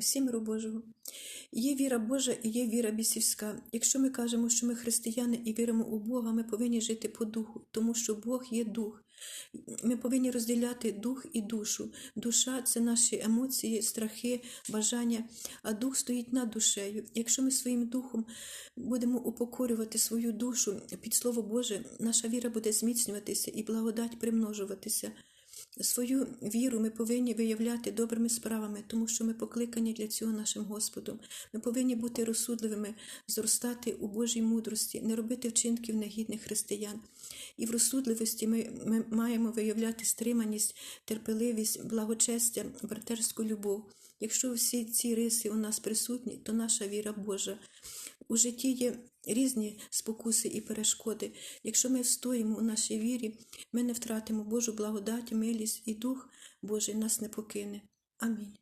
всі миру Божого. Є віра Божа і є віра бісівська. Якщо ми кажемо, що ми християни і віримо у Бога, ми повинні жити по духу, тому що Бог є дух. Ми повинні розділяти дух і душу. Душа це наші емоції, страхи, бажання, а дух стоїть над душею. Якщо ми своїм духом будемо упокорювати свою душу під Слово Боже, наша віра буде зміцнюватися і благодать примножуватися. Свою віру ми повинні виявляти добрими справами, тому що ми покликані для цього нашим Господом. Ми повинні бути розсудливими, зростати у Божій мудрості, не робити вчинків негідних християн. І в розсудливості ми, ми маємо виявляти стриманість, терпеливість, благочестя, братерську любов. Якщо всі ці риси у нас присутні, то наша віра Божа. У житті є різні спокуси і перешкоди. Якщо ми встоїмо у нашій вірі, ми не втратимо Божу благодать, милість і Дух Божий нас не покине. Амінь.